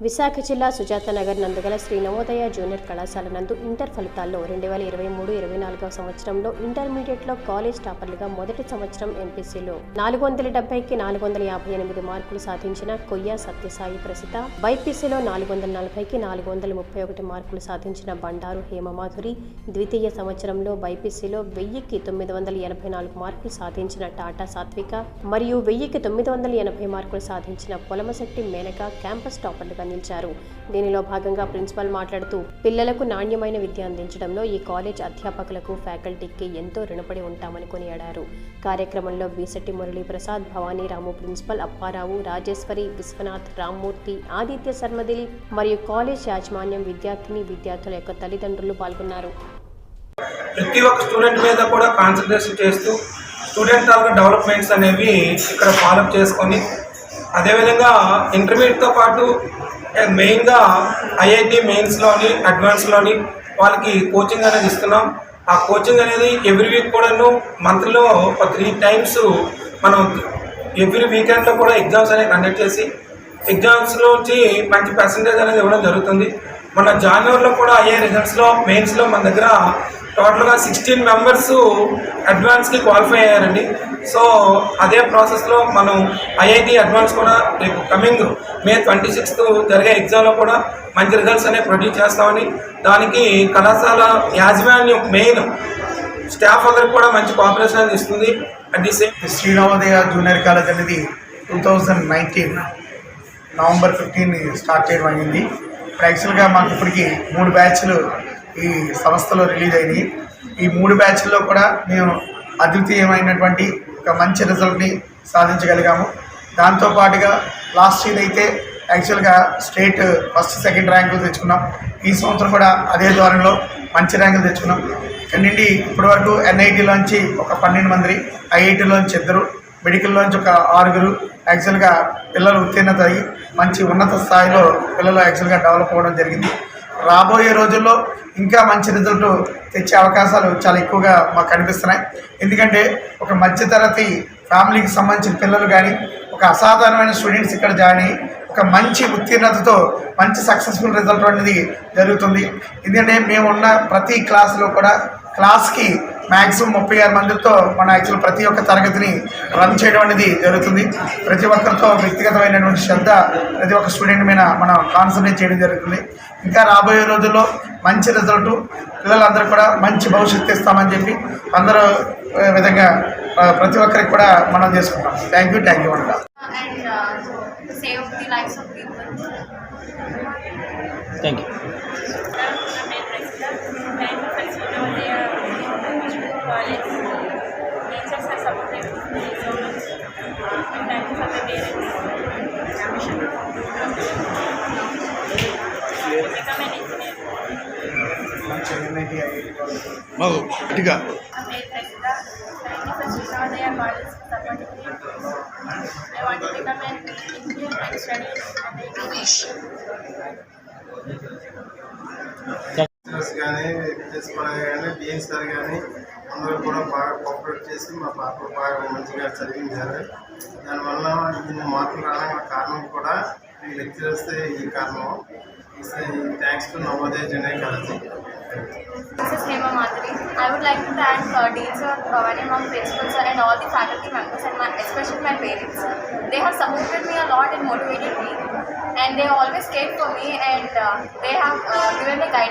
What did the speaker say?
విశాఖ జిల్లా సుజాత నగర్ నందుగల శ్రీ నవోదయ జూనియర్ కళాశాల నందు ఇంటర్ ఫలితాల్లో రెండు వేల ఇరవై మూడు ఇరవై నాలుగవ సంవత్సరంలో ఇంటర్మీడియట్లో కాలేజ్ టాపర్లుగా మొదటి సంవత్సరం ఎంపీసీలో నాలుగు వందల డెబ్బైకి నాలుగు వందల యాభై ఎనిమిది మార్కులు సాధించిన కొయ్య సత్యసాయి ప్రసిద్ధ బైపీసీలో నాలుగు వందల నలభైకి నాలుగు వందల ముప్పై ఒకటి మార్కులు సాధించిన బండారు హేమమాధురి ద్వితీయ సంవత్సరంలో బైపీసీలో వెయ్యికి తొమ్మిది వందల ఎనభై నాలుగు మార్కులు సాధించిన టాటా సాత్విక మరియు వెయ్యికి తొమ్మిది వందల ఎనభై మార్కులు సాధించిన పొలమశెట్టి మేనక క్యాంపస్ టాపర్లుగా నిలిచారు దీనిలో భాగంగా ప్రిన్సిపల్ మాట్లాడుతూ పిల్లలకు నాణ్యమైన విద్య అందించడంలో ఈ కాలేజ్ అధ్యాపకులకు ఫ్యాకల్టీకి ఎంతో రుణపడి ఉంటామని కొనియాడారు. కార్యక్రమంలో బీసెట్టి మురళీప్రసాద్ భవానీ రాము ప్రిన్సిపల్ అప్పారావు రాజేశ్వరి విశ్వనాథ్ రామ్మూర్తి ఆదిత్య శర్మదిలి మరియు కాలేజ్ యాజమాన్యం విద్యార్థిని విద్యార్థుల యొక్క తల్లిదండ్రులు పాల్గొన్నారు. ప్రతి ఒక్క స్టూడెంట్ మీద కూడా కాన్సన్ట్రేషన్ చేస్తూ స్టూడెంట్ తాలూకా డెవలప్మెంట్స్ అనేవి ఇక్కడ ఫాలోఅప్ చేసుకొని అదేవిధంగా ఇంటర్మీడియట్తో పాటు మెయిన్గా ఐఐటి మెయిన్స్లోని అడ్వాన్స్లోని వాళ్ళకి కోచింగ్ అనేది ఇస్తున్నాం. ఆ కోచింగ్ అనేది ఎవ్రీ వీక్ కూడాను మంత్లో ఒక త్రీ టైమ్స్ మనం ఎవ్రీ వీకెండ్లో కూడా ఎగ్జామ్స్ అనేవి కండక్ట్ చేసి ఎగ్జామ్స్లోంచి మంచి పర్సంటేజ్ అనేది ఇవ్వడం జరుగుతుంది. మన జనవరిలో కూడా అయ్యే రిజల్ట్స్లో మెయిన్స్లో మన దగ్గర టోటల్గా సిక్స్టీన్ మెంబర్స్ అడ్వాన్స్కి క్వాలిఫై అయ్యారండి. సో అదే ప్రాసెస్లో మనం ఐఐటి అడ్వాన్స్ కూడా రేపు కమింగ్ మే ట్వంటీ సిక్స్త్ జరిగే ఎగ్జామ్లో కూడా మంచి రిజల్ట్స్ అనేవి ప్రొడ్యూస్ చేస్తామని దానికి కళాశాల యాజమాన్యం మెయిన్ స్టాఫ్ అందరికి కూడా మంచి కోఆపరేషన్ అనేది ఇస్తుంది. At the same Shri junior college అనేది two thousand nineteen November fifteen start చేయడం అయింది ఇప్పుడు యాక్చువల్గా మాకు ఇప్పటికి మూడు బ్యాచ్లు ఈ సంస్థలో రిలీజ్ అయినాయి. ఈ మూడు బ్యాచ్ల్లో కూడా మేము అద్వితీయమైనటువంటి ఒక మంచి రిజల్ట్ని సాధించగలిగాము. దాంతోపాటుగా లాస్ట్ ఇయర్ అయితే యాక్చువల్గా స్టేట్ ఫస్ట్ సెకండ్ ర్యాంకులు తెచ్చుకున్నాం. ఈ సంవత్సరం కూడా అదే ద్వారంలో మంచి ర్యాంకులు తెచ్చుకున్నాం. ఇక్కడ నుండి ఇప్పటివరకు ఎన్ఐటీలోంచి ఒక పన్నెండు మంది ఐఐటీలోంచి ఇద్దరు మెడికల్లోంచి ఒక ఆరుగురు యాక్చువల్గా పిల్లలు ఉత్తీర్ణత అయ్యి మంచి ఉన్నత స్థాయిలో పిల్లలు యాక్చువల్గా డెవలప్ అవ్వడం జరిగింది. రాబోయే రోజుల్లో ఇంకా మంచి రిజల్ట్ తెచ్చే అవకాశాలు చాలా ఎక్కువగా మాకు కనిపిస్తున్నాయి. ఎందుకంటే ఒక మధ్యతరగతి ఫ్యామిలీకి సంబంధించిన పిల్లలు కానీ ఒక అసాధారణమైన స్టూడెంట్స్ ఇక్కడ జాయిన్ అయ్యి ఒక మంచి ఉత్తీర్ణతతో మంచి సక్సెస్ఫుల్ రిజల్ట్ అనేది జరుగుతుంది. ఎందుకంటే మేము ఉన్న ప్రతి క్లాస్లో కూడా క్లాస్కి మ్యాక్సిమం ముప్పై ఆరు మందితో మన యాక్చువల్ ప్రతి ఒక్క తరగతిని రన్ చేయడం అనేది జరుగుతుంది. ప్రతి ఒక్కరితో వ్యక్తిగతమైనటువంటి శ్రద్ధ ప్రతి ఒక్క స్టూడెంట్ మీద మనం కాన్సన్ట్రేట్ చేయడం జరుగుతుంది. ఇంకా రాబోయే రోజుల్లో మంచి రిజల్ట్ పిల్లలందరూ కూడా మంచి భవిష్యత్తు ఇస్తామని చెప్పి అందరూ విధంగా ప్రతి ఒక్కరికి కూడా మనం చేసుకుంటాం. థ్యాంక్ యూ థ్యాంక్ యూ అంటాం. Thank you Teachers are supported me so much. And thank you for the parents. Ambition. To become an engineer. మంచి ఎన్ఐటి ఐఐటి బాబు గట్టిగా I'm very Prasida. Thank you for Srinathaya College for supporting me. I want to become an engineer and study at teachers కానీ principal కానీ DN sir కానీ అందరూ కూడా బాగా cooperate చేసి మా పాపలు బాగా మంచిగా చదివించారు. వల్ల ఇన్ని మార్కులు రావడానికి కారణం కూడా ఈ లెక్చరర్స్ ఈ కారణం thanks to Navodaya junior college This is Hema Madhuri. I would like to thank uh, Dean Sir, Bhavani Mom, Principal Sir and all the faculty members and my, especially my parents. They have supported me a lot and motivated me and they always cared for me and uh, they have uh, given me guidance